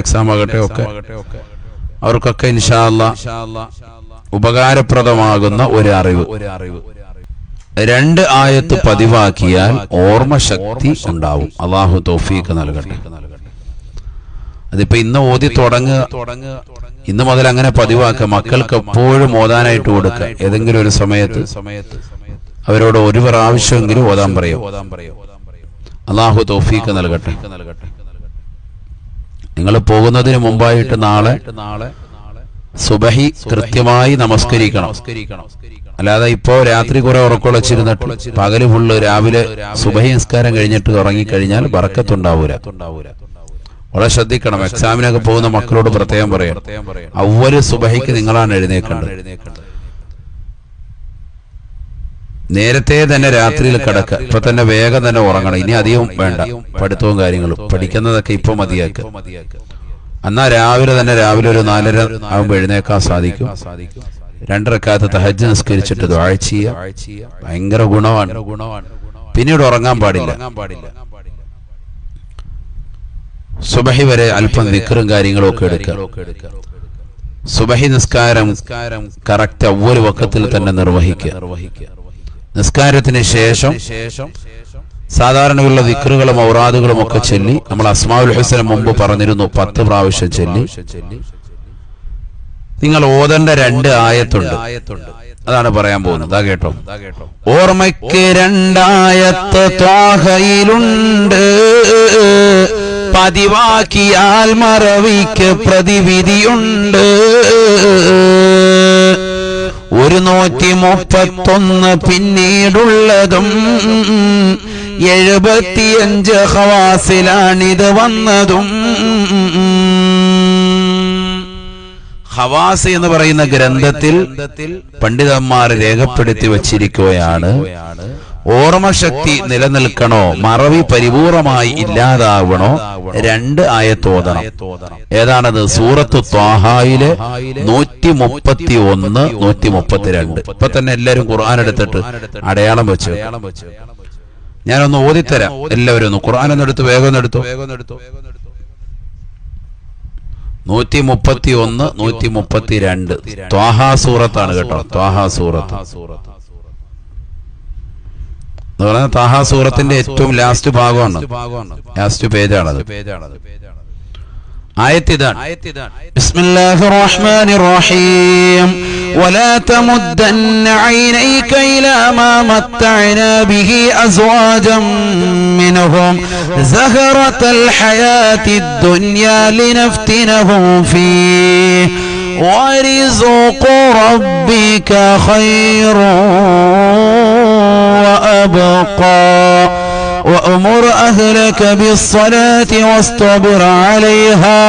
Exam ആകട്ടെ ഒക്കെ. അവർക്കൊക്കെ ഇൻഷാല്ല ഉപകാരപ്രദമാകുന്ന ഒരു അറിവ് രണ്ട് ആയത്ത് പതിവാക്കിയാൽ ഓർമ്മശക്തി ഉണ്ടാവും. അള്ളാഹു തോഫിക്ക് നൽകട്ടെ. അതിപ്പോ ഇന്ന് ഓതി തുടങ്ങുക. ഇന്ന് മുതൽ അങ്ങനെ പതിവാക്കുക. മക്കൾക്ക് എപ്പോഴും ഓതാനായിട്ട് കൊടുക്കുക. ഏതെങ്കിലും ഒരു സമയത്ത് അവരോട് ഒരു പ്രാവശ്യമെങ്കിലും ഓതാൻ പറയും. അള്ളാഹു തൗഫീഖ് നൽകട്ടെ. നിങ്ങൾ പോകുന്നതിന് മുമ്പായിട്ട് നാളെ സുബഹി കൃത്യമായി നമസ്കരിക്കണം. അല്ലാതെ ഇപ്പോ രാത്രി കുറെ ഉറക്കുളച്ചിരുന്നിട്ട് പകൽ ഫുള്ള് രാവിലെ സുബഹി നിസ്കാരം കഴിഞ്ഞിട്ട് ഉറങ്ങിക്കഴിഞ്ഞാൽ ബറക്കത്തുണ്ടാവൂല വളരെ ശ്രദ്ധിക്കണം. എക്സാമിനൊക്കെ പോകുന്ന മക്കളോട് പ്രത്യേകം പറയാം. അവർ സുബഹിക്ക് നിങ്ങളാണ് എഴുന്നേക്കേണ്ടത് നേരത്തെ തന്നെ രാത്രിയിൽ കിടക്കുക. ഇപ്പൊ തന്നെ വേഗം തന്നെ ഉറങ്ങണം. ഇനി അധികം വേണ്ട. പഠിത്തവും കാര്യങ്ങളും. പഠിക്കുന്നതൊക്കെ ഇപ്പൊ മതിയാക്കുക എന്നാ രാവിലെ തന്നെ രാവിലെ ഒരു നാലര ആകുമ്പോൾ എഴുന്നേക്കാൻ സാധിക്കും. രണ്ടരക്കാലത്ത് തഹജ് നിസ്കരിച്ചിട്ട് ദ്വാഴ്ച ചെയ്യുക ഭയങ്കര ഗുണമാണ്. പിന്നീട് ഉറങ്ങാൻ പാടില്ല. സുബഹി വരെ അല്പം നിക്കറും കാര്യങ്ങളും ഒക്കെ എടുക്കുക സുബഹി നിസ്കാരം കറക്റ്റ് ഒവ്വൊരു വക്കത്തിൽ തന്നെ നിർവഹിക്കുക നിസ്കാരത്തിന് ശേഷം സാധാരണയുള്ള ദിക്കറുകളും ഔറാദുകളും ഒക്കെ ചൊല്ലി നമ്മൾ അസ്മാവുൽ ഹുസന മുമ്പ് പറഞ്ഞിരുന്നു പത്ത് പ്രാവശ്യം ചൊല്ലി. നിങ്ങൾ ഓതേണ്ട രണ്ട് ആയത്തുണ്ട്. അതാണ് പറയാൻ പോകുന്നത്. കേട്ടോ. ഓർമ്മയ്ക്ക് രണ്ടായത്ത് ത്വാഹയിലുണ്ട്. പതിവാക്കിയാൽ മറവിക്ക് പ്രതിവിധിയുണ്ട്. ഒരു നൂറ്റി മുപ്പത്തൊന്ന് പിന്നീടുള്ളതും എഴുപത്തിയഞ്ച് ഹവാസിലാണിത് വന്നതും. ഹവാസ് എന്ന് പറയുന്ന ഗ്രന്ഥത്തിൽ പണ്ഡിതന്മാർ രേഖപ്പെടുത്തി വച്ചിരിക്കുകയാണ്. ഓർമ്മശക്തി നിലനിൽക്കണോ മറവി പരിപൂർണമായി ഇല്ലാതാവണോ രണ്ട് ആയത്തോതണം ഏതാണത്? സൂറത്ത് ത്വാഹായിലെ നൂറ്റി മുപ്പത്തി ഒന്ന് നൂറ്റി മുപ്പത്തിരണ്ട് ഇപ്പൊ തന്നെ എല്ലാരും ഖുർആൻ എടുത്തിട്ട് അടയാളം വെച്ചു ഞാനൊന്ന് ഓതിത്തരാം. എല്ലാവരും ഒന്ന് ഖുർആൻ വേഗം എടുത്തു. വേഗം ഒന്ന് എടുത്തു നൂറ്റി മുപ്പത്തി ഒന്ന് നൂറ്റി മുപ്പത്തി രണ്ട് ത്വാഹാ സൂറത്താണ് കേട്ടോ. ത്വാഹാ സൂറത്ത്. എന്ന് പറഞ്ഞാൽ താഹാ സൂറത്തിന്റെ ഏറ്റവും ലാസ്റ്റ് ഭാഗമാണ്. ലാസ്റ്റ് പേജാണത് പേജാണത് ഇതാണ് بسم الله الرحمن الرحيم ولا تمدن عينيك إلى ما متعنا به أزواجا منهم زهرة الحياة الدنيا لنفتنهم فيه ورزق ربك خير وأبقى وأمر أهلك بالصلاة واصطبر عليها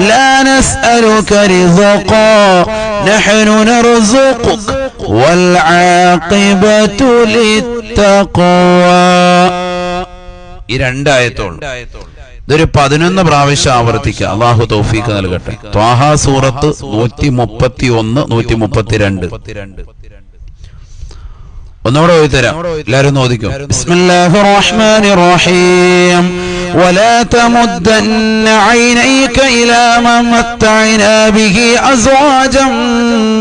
لا نسألك رزقا نحن نرزقك والعاقبة للتقوى ഈ രണ്ടായത്തോളം ഇതൊരു പതിനൊന്ന് പ്രാവശ്യം ആവർത്തിക്കുക അള്ളാഹു തൗഫീഖ് നൽകട്ടെ ത്വാഹാ സൂറത്ത് നൂറ്റി മുപ്പത്തി ഒന്ന് നൂറ്റി മുപ്പത്തിരണ്ട് ഒന്നുകൂടെ ഓതിത്തരാം എല്ലാവരും ഒന്ന് ഓദിക്കും بسم الله الرحمن الرحيم ولا تمدن عينيك إلى ما متعنا به أزواجا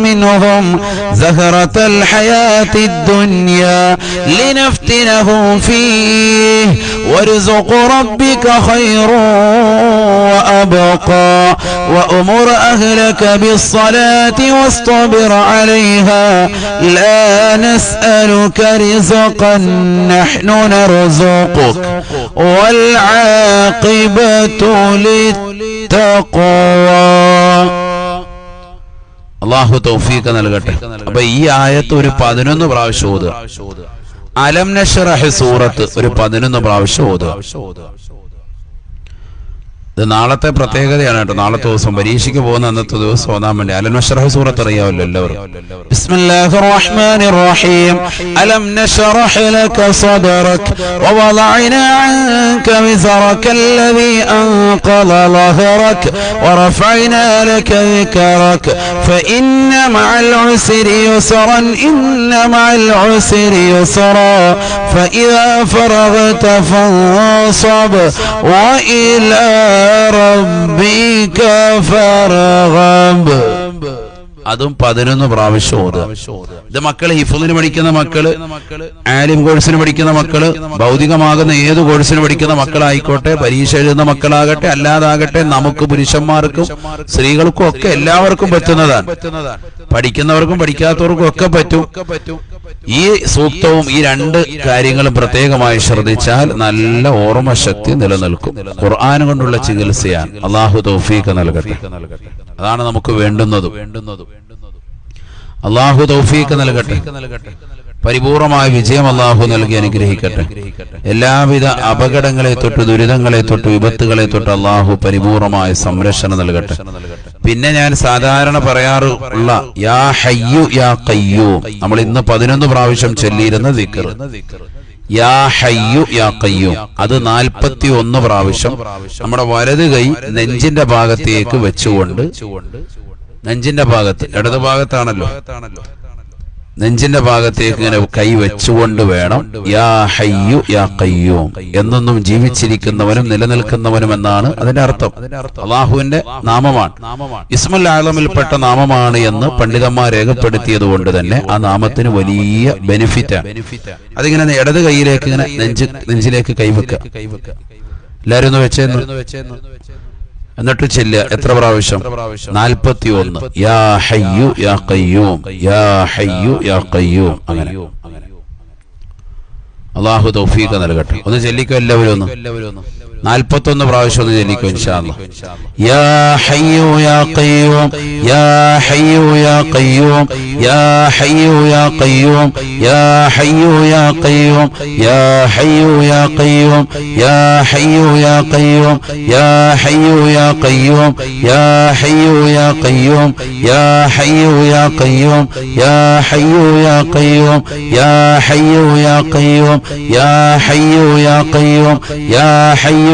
منهم زهرة الحياة الدنيا لنفتنهم فيه ورزق ربك خير وأبقى وأمر أهلك بالصلاة واصطبر عليها لا نسألك رزقا نحن نرزقك والعاقبة للتقوى അള്ളാഹു തൗഫീഖ് നൽകട്ടെ അപ്പൊ ഈ ആയത്ത് ഒരു പതിനൊന്ന് പ്രാവശ്യം ഓതുക അലം നഷറഹ് സൂറത്ത് ഒരു പതിനൊന്ന് പ്രാവശ്യം ഓതുക ഇത് നാളത്തെ പ്രത്യേകതയാണ് കേട്ടോ നാളത്തെ ദിവസം പരീക്ഷയ്ക്ക് പോകുന്ന അന്നത്തെ ദിവസം ഓതാൻ വേണ്ടി അലം നഷറഹ് സൂറത്ത് അറിയാമല്ലോ എല്ലാവരും بسم الله الرحمن الرحيم ألم نشرح لك صدرك ووضعنا عنك وزرك الذي أنقض ظهرك ورفعنا لك ذكرك فإن مع العسر يسرا إن مع العسر يسرا فإذا فرغت فانصب وإلى ربك فارغب അതും പതിനൊന്ന് പ്രാവശ്യം ഓതുക ഇത് മക്കള് ഹിഫുദിന് പഠിക്കുന്ന മക്കള് ആലിം കോഴ്സിന് പഠിക്കുന്ന മക്കള് ഭൗതികമാകുന്ന ഏത് കോഴ്സിന് പഠിക്കുന്ന മക്കളായിക്കോട്ടെ പരീക്ഷ എഴുതുന്ന മക്കളാകട്ടെ അല്ലാതാകട്ടെ നമുക്ക് പുരുഷന്മാർക്കും സ്ത്രീകൾക്കും ഒക്കെ എല്ലാവർക്കും പറ്റുന്നതാണ് പഠിക്കുന്നവർക്കും പഠിക്കാത്തവർക്കും ഒക്കെ പറ്റും ഈ സൂക്തവും ഈ രണ്ട് കാര്യങ്ങളും പ്രത്യേകമായി ശ്രദ്ധിച്ചാൽ നല്ല ഓർമ്മശക്തി നിലനിൽക്കും. ഖുർആൻ കൊണ്ടുള്ള ചികിത്സയാണ്. അള്ളാഹു തൗഫീഖ് നൽകട്ടെ. അതാണ് നമുക്ക് വേണ്ടുന്നത്. അള്ളാഹു തൗഫീഖ് നൽകട്ടെ. പരിപൂർണമായ വിജയം അള്ളാഹു നൽകി അനുഗ്രഹിക്കട്ടെ. എല്ലാവിധ അപകടങ്ങളെ തൊട്ട് ദുരിതങ്ങളെ തൊട്ട് വിപത്തുകളെ തൊട്ട് അള്ളാഹു പരിപൂർണമായ സംരക്ഷണം നൽകട്ടെ. പിന്നെ ഞാൻ സാധാരണ പറയാറുള്ള യാ ഹയ്യു യാ കയ്യൂ നമ്മൾ ഇന്ന് പതിനൊന്ന് പ്രാവശ്യം ചൊല്ലിയിരുന്ന ദിക്കർ യാ ഹയ്യു യാ കയ്യു അത് നാൽപ്പത്തി ഒന്ന് പ്രാവശ്യം നമ്മുടെ വലത് കൈ നെഞ്ചിന്റെ ഭാഗത്തേക്ക് വെച്ചുകൊണ്ട് നെഞ്ചിന്റെ ഭാഗത്ത് ഇടത് ഭാഗത്താണല്ലോ നെഞ്ചിന്റെ ഭാഗത്തേക്ക് ഇങ്ങനെ കൈ വെച്ചുകൊണ്ട് വേണം. യാ ഹയ്യു യാ കയ്യൂം എന്നൊന്നും ജീവിച്ചിരിക്കുന്നവനും നിലനിൽക്കുന്നവനും എന്നാണ് അതിന്റെ അർത്ഥം. അള്ളാഹുവിന്റെ നാമമാണ്. ഇസ്മുൽ ആലമിൽപ്പെട്ട നാമമാണ് എന്ന് പണ്ഡിതന്മാർ രേഖപ്പെടുത്തിയത് കൊണ്ട് തന്നെ ആ നാമത്തിന് വലിയ ബെനിഫിറ്റ്. ആണ് അതിങ്ങനെ ഇടത് കൈയിലേക്ക് ഇങ്ങനെ നെഞ്ച് നെഞ്ചിലേക്ക് കൈവെക്കുക എല്ലാരും ഒന്ന് വെച്ചേന്ന്? എന്നിട്ട് ചെല്ലുക. എത്ര പ്രാവശ്യം? നാൽപ്പത്തി ഒന്ന് യാ ഹയ്യു യാ കയ്യൂം യാ ഹയ്യു യാ കയ്യൂം അങ്ങനെ. അള്ളാഹു തൗഫീഖ നൽകട്ടെ. ഒന്ന്. ചെല്ലിക്കോ എല്ലാവരും ഒന്ന്. നാൽപ്പത്തി ഒന്ന് പ്രാവശ്യം ഒന്ന് ചെല്ലിക്കോ ഇൻഷാല്ല യാ ഹയ്യു യാ കയ്യൂം യാ ഹയ്യു യാ കയ്യൂം യാ ഹയ്യു യാ കയ്യൂം യാ ഹയ്യു യാ കയ്യൂം യാ ഹയ്യു യാ കയ്യൂം യാ ഹയ്യു യാ കയ്യൂം യാ ഹയ്യു യാ കയ്യൂം യാ ഹയ്യു യാ കയ്യൂം യാ ഹയ്യു യാ കയ്യൂം യാ ഹയ്യു യാ കയ്യൂം യാ ഹയ്യു യാ കയ്യൂം യാ ഹയ്യു യാ കയ്യൂം യാ ഹയ്യു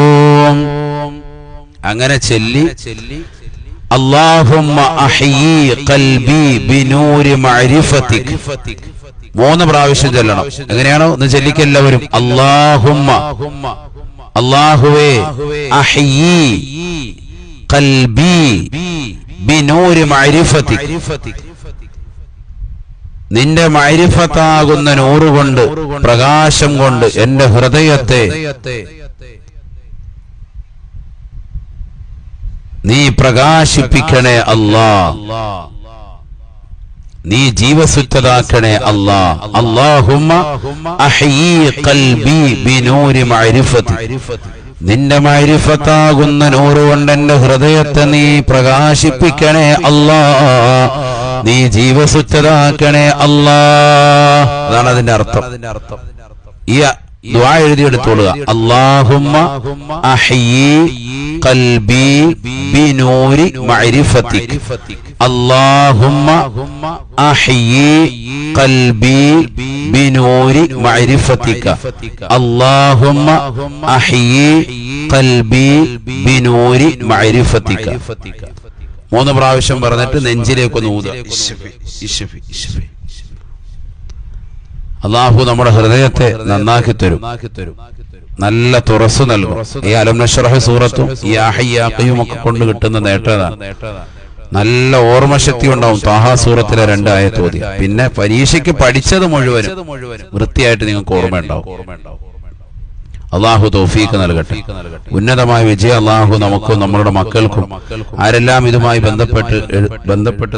അങ്ങനെ ചെല്ലി മൂന്ന് പ്രാവശ്യം ചൊല്ലണം. എങ്ങനെയാണോ? ഒന്ന് ചെല്ലിക്കെല്ലാവരും അള്ളാഹുമ്മ അള്ളാഹുവേ നിന്റെ മൈരിഫത്താകുന്ന നൂറുകൊണ്ട് പ്രകാശം കൊണ്ട് എന്റെ ഹൃദയത്തെ നീ പ്രകാശിപ്പിക്കണേ അല്ലാ. നീ ജീവസുറ്റതാക്കണേ അല്ലാ. മഅരിഫതി നിന്റെ മരിഫത്താകുന്ന നൂറുകൊണ്ട് എന്റെ ഹൃദയത്തെ നീ പ്രകാശിപ്പിക്കണേ അല്ലാ. നീ ജീവസുറ്റതാക്കണേ അല്ലാ. അതാണ് അതിന്റെ അർത്ഥം. ഈ ദുആ എഴുതിയെടുത്തോളുക. അല്ലാഹുമ്മ ഖൽബി ബിനൂരി അല്ലാഹുമ്മ ഖൽബി ബിനൂരി മഅരിഫതിക അല്ലാഹുമ്മ ഖൽബി ബിനൂരി മഅരിഫതിക മൂന്ന് പ്രാവശ്യം പറഞ്ഞിട്ട് നെഞ്ചിലേക്കൊന്ന് ഊതുക. ഇശ്ഫി, ഇശ്ഫി, ഇശ്ഫി. അള്ളാഹു നമ്മുടെ ഹൃദയത്തെ നന്നാക്കി തരും. നല്ല തുറസ് നൽകും. ഈ അലംനഷറഹ സൂറത്തും ഈ ആഹയ്യാക്കയും ഒക്കെ കൊണ്ട് കിട്ടുന്ന നേട്ടതാണ് നല്ല ഓർമ്മശക്തി ഉണ്ടാവും താഹാ സൂറത്തിലെ രണ്ടായ തോതി പിന്നെ പരീക്ഷയ്ക്ക് പഠിച്ചത് മുഴുവനും വൃത്തിയായിട്ട് നിങ്ങൾക്ക് ഓർമ്മ ഉണ്ടാവും. അള്ളാഹു തോഫീക്ക് നൽകട്ടെ. ഉന്നതമായ വിജയം അള്ളാഹു നമുക്കും നമ്മളുടെ മക്കൾക്കും ആരെല്ലാം ഇതുമായി ബന്ധപ്പെട്ട് ബന്ധപ്പെട്ട്